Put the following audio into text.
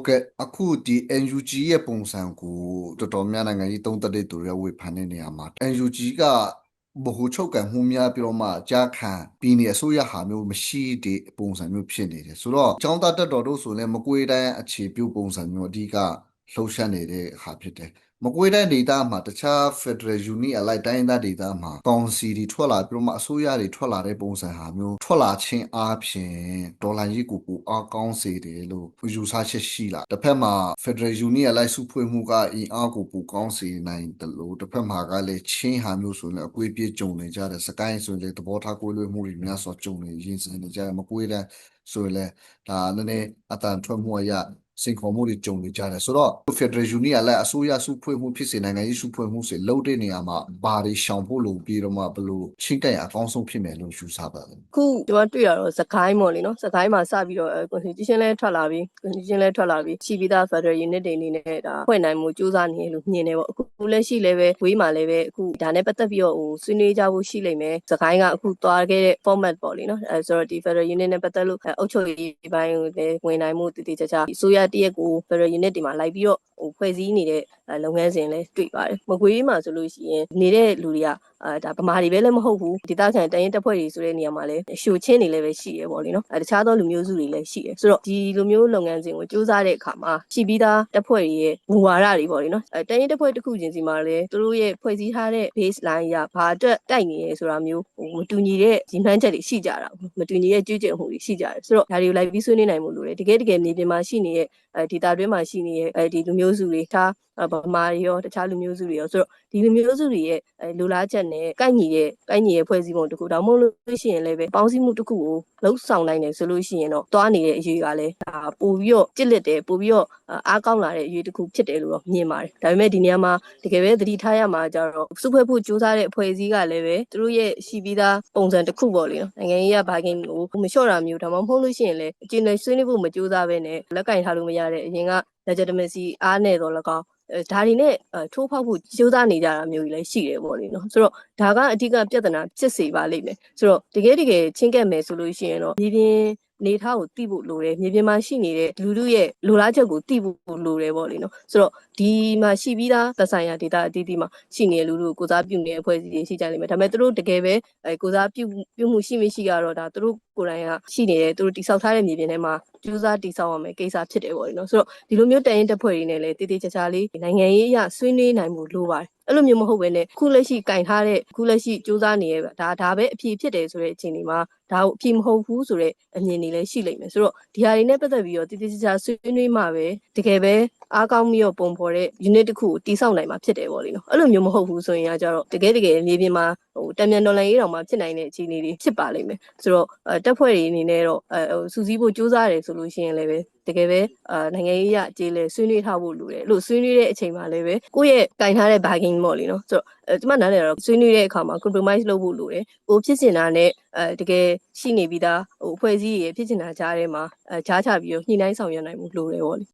ဟုတ်ကဲ့အခုဒီ NUG ရဲ့ပုံစံကိုတော်တော်များနိုင်ငံကြီးသုံးသက်တဲ့သူတွေကဝေဖန်တဲ့နေရာမှာ NUG ကဗဟိုချုပ်ကန်မှုများပြီးတော့မှကြာခံပြည်နယ်အစိုးရဟာမျိုးမရှိတဲ့ပုံစံမျိုးဖြစ်နေတယ်ဆိုတော့ចောင်းသားတက်တော်တို့ဆိုလည်းမကွေးတိုင်းအခြေပြုပုံစံမျိုးအဓိက လှုပ်ရှားနေတဲ့ဟာဖြစ်တယ်မကွေးတိုင်းဒေသမှာတခြား Federal Union အလိုက်တိုင်းဒေသဒေသမှာကောင်စီတွေထွက်လာပြီးတော့မှအစိုးရတွေထွက်လာတဲ့ပုံစံဟာမျိုးထွက်လာခြင်းအပြင်ဒေါ်လာကြီးကိုကိုအားကောင်းစေတယ်လို့ယူဆချက်ရှိလာတစ်ဖက်မှာ Federal Union အလိုက်စုဖွဲ့မှုကအင်အားကိုပိုကောင်းစေနိုင်တယ်လို့တစ်ဖက်မှာကလည်းချင်းဟာမျိုးဆိုရင်အကွေးပြေးကြုံနေကြတယ်စကိုင်းဆိုရင်လည်းသဘောထားကိုယ်လွှဲမှုတွေများစွာကြုံနေရင်စင်နေကြတယ်မကွေးတိုင်းဆိုရင်လည်းဒါနည်းနည်းအတန်ထွက်မှုအရ စိန်ခေါ်မှုတွေကြုံနေကြတယ်ဆိုတော့ Federal Union ကလည်းအစိုးရစုဖွဲ့မှုဖြစ်စေနိုင်ငံရေးစုဖွဲ့မှုစေလုပ်တဲ့နေရာမှာဘာတွေရှောင်ဖို့လိုပြီးတော့မှဘယ်လိုချင်းတိုင်အကောင်းဆုံးဖြစ်မယ်လို့ယူဆပါလဲခုကျွန်တော်တွေ့ရတော့စကိုင်းပေါ့လေနော်စကိုင်းမှာစပြီးတော့ constitution လဲထွက်လာပြီ constitution လဲထွက်လာပြီရှိပြီးသား federal unit တွေအနေနဲ့ဒါဖွဲ့နိုင်မှုစူးစမ်းနေလို့မြင်တယ်ပေါ့အခု လက်ရှိလည်းပဲဝေးမှာလည်းပဲအခုဒါနဲ့ပတ်သက်ပြီးတော့ဟိုဆွေးနွေးကြဖို့ရှိလိမ့်မယ်စကိုင်းကအခုသွားခဲ့တဲ့ format ပေါ့လေနော်အဲဆိုတော့ဒီ federal unit နဲ့ပတ်သက်လို့အုပ်ချုပ်ရေးပိုင်းကိုလည်းဝင်နိုင်မှုတည်တည်ကြကြအစိုးရတရက်ကို federal unit တွေမှာလိုက်ပြီးတော့ဟိုဖွဲ့စည်းနေတဲ့လုပ်ငန်းစဉ်လည်းတွေ့ပါတယ်မကွေးမှာဆိုလို့ရှိရင်နေတဲ့လူတွေကအာဒါဗမာတွေပဲလည်းမဟုတ်ဘူးဒေသခံတိုင်းရင်တပ်ဖွဲ့တွေဆိုတဲ့နေရာမှာလည်းရှိုချင်းတွေလည်းပဲရှိရပေါ့လေနော်အဲတခြားသောလူမျိုးစုတွေလည်းရှိရဆိုတော့ဒီလူမျိုးလုပ်ငန်းစဉ်ကိုစူးစမ်းတဲ့အခါမှာရှိပြီးသားတပ်ဖွဲ့တွေရဲ့မူဝါဒတွေပေါ့လေနော်အဲတိုင်းရင်တပ်ဖွဲ့တစ်ခုချင်းစီမှာလည်းသူတို့ရဲ့ဖွဲ့စည်းထားတဲ့ base line ရဘာအတွက်တိုက်နေရဲဆိုတာမျိုးဟိုမတူညီတဲ့ရည်မှန်းချက်တွေရှိကြတာမတူညီတဲ့ကြွေးကြော်မှုတွေရှိကြတယ်ဆိုတော့ဒါတွေကိုလိုက်ပြီးဆွေးနွေးနိုင်မှုလို့လေတကယ်တကယ်နေပြင်မှာရှိနေတဲ့အဲဒေတာတွင်းမှာရှိနေတဲ့အဲဒီလူမျိုးစုတွေထား ဗမာတွေရောတခြားလူမျိုးစုတွေရောဆိုတော့ဒီလူမျိုးစုတွေရဲ့လူလားချက်နဲ့ကိုက်ညီတဲ့ကိုက်ညီရဲ့ဖွဲ့စည်းပုံတစ်ခုဒါမှမဟုတ်လို့ရှိရင်လည်းပဲပေါင်းစည်းမှုတစ်ခုကိုလှုပ်ဆောင်နိုင်တယ်ဆိုလို့ရှိရင်တော့တွားနေတဲ့အရေးကလည်းဒါပို့ပြီးတော့ကြစ်လက်တယ်ပို့ပြီးတော့အားကောင်းလာတဲ့အရေးတစ်ခုဖြစ်တယ်လို့တော့မြင်ပါတယ်ဒါပေမဲ့ဒီနေရာမှာတကယ်ပဲသတိထားရမှာကြတော့စုဖွဲ့ဖို့ကြိုးစားတဲ့အဖွဲ့အစည်းကလည်းပဲသူတို့ရဲ့ရှိပြီးသားပုံစံတစ်ခုပေါ့လေနော်နိုင်ငံရေးကဘာကင်းကိုမလျှော့တာမျိုးဒါမှမဟုတ်လို့ရှိရင်လည်းအကျဉ်းနဲ့ဆွေးနွေးဖို့မကြိုးစားဘဲနဲ့လက်ကင်ထားလို့မရတဲ့အရင်က legitimacy အားနဲ့တော့လကောက်ဒါတွေနဲ့ထိုးဖောက်ဖို့ကြိုးစားနေကြတာမျိုးကြီးလည်းရှိတယ်ပေါ့လေနော်ဆိုတော့ဒါကအဓိကပြဿနာဖြစ်စေပါလိမ့်မယ်ဆိုတော့တကယ်တကယ်ချင်းကပ်မယ်ဆိုလို့ရှိရင်တော့မြေပြင် နေထားကိုသိဖို့လိုတယ်မြေပြင်မှာရှိနေတဲ့လူလူရဲ့လိုလားချက်ကိုသိဖို့လိုတယ်ပေါ့လေနော်ဆိုတော့ဒီမှာရှိပြီးသားသက်ဆိုင်ရာဒေတာအသီးသီးမှာရှိနေတဲ့လူလူကိုကိုစားပြုနေတဲ့အဖွဲ့အစည်းတွေရှိကြလိမ့်မယ်ဒါပေမဲ့သူတို့တကယ်ပဲအဲကိုစားပြုပြုမှုရှိမရှိကတော့ဒါသူတို့ကိုယ်တိုင်ကရှိနေတယ်သူတို့တိစောက်ထားတဲ့မြေပြင်ထဲမှာကျူးစားတိစောက်ရမယ်ကိစ္စဖြစ်တယ်ပေါ့လေနော်ဆိုတော့ဒီလိုမျိုးတရင်တက်ဖွဲ့တွေနဲ့လည်းတည်တည်ချာချာလေးနိုင်ငံရေးအရဆွေးနွေးနိုင်မှုလိုပါတယ် အဲ့လိုမျိုးမဟုတ်ဘဲနဲ့ခုလက်ရှိကင်ထားတဲ့ခုလက်ရှိစူးစမ်းနေရဒါဒါပဲအဖြစ်ဖြစ်တယ်ဆိုတဲ့အချိန်ဒီမှာဒါကိုအဖြစ်မဟုတ်ဘူးဆိုတဲ့အမြင်တွေလည်းရှိလိမ့်မယ်ဆိုတော့ဒီဟာတွေနဲ့ပတ်သက်ပြီးတော့တည်တည်ချာချာဆွေးနွေးမှပဲတကယ်ပဲအားကောင်းပြီးတော့ပုံဖော်တဲ့ unit တစ်ခုကိုတိစောက်နိုင်မှာဖြစ်တယ်ပေါ့လေနော်အဲ့လိုမျိုးမဟုတ်ဘူးဆိုရင်ကကြတော့တကယ်တကယ်မြေပြင်မှာဟို တံမြန်ဒေါ်လာရေးတောင်မှဖြစ်နိုင်တဲ့အခြေအနေတွေဖြစ်ပါလိမ့်မယ်ဆိုတော့တက်ဖွဲ့တွေအနေနဲ့တော့အဲစူးစီးဖို့ကြိုးစားတယ်ဆိုလို့ရှိရင်လည်းပဲတကယ်ပဲအာနိုင်ငံရေးရအခြေလဲဆွေးနွေးထားဖို့လိုတယ်လို့ဆွေးနွေးတဲ့အချိန်မှာလည်းပဲကိုယ့်ရဲ့ကင်ထားတဲ့ bargain ပေါ့လေနော်ဆိုတော့အဲကျမနားလည်တော့ဆွေးနွေးတဲ့အခါမှာ compromise လုပ်ဖို့လိုတယ်ကိုဖြစ်စင်တာနဲ့အဲတကယ်ရှိနေပြီးသားဟိုအဖွဲ့အစည်းရဲ့ဖြစ်စင်တာကြားထဲမှာအဲကြားချပြီးတော့ညှိနှိုင်းဆောင်ရွက်နိုင်မှုလိုတယ်ပေါ့လေ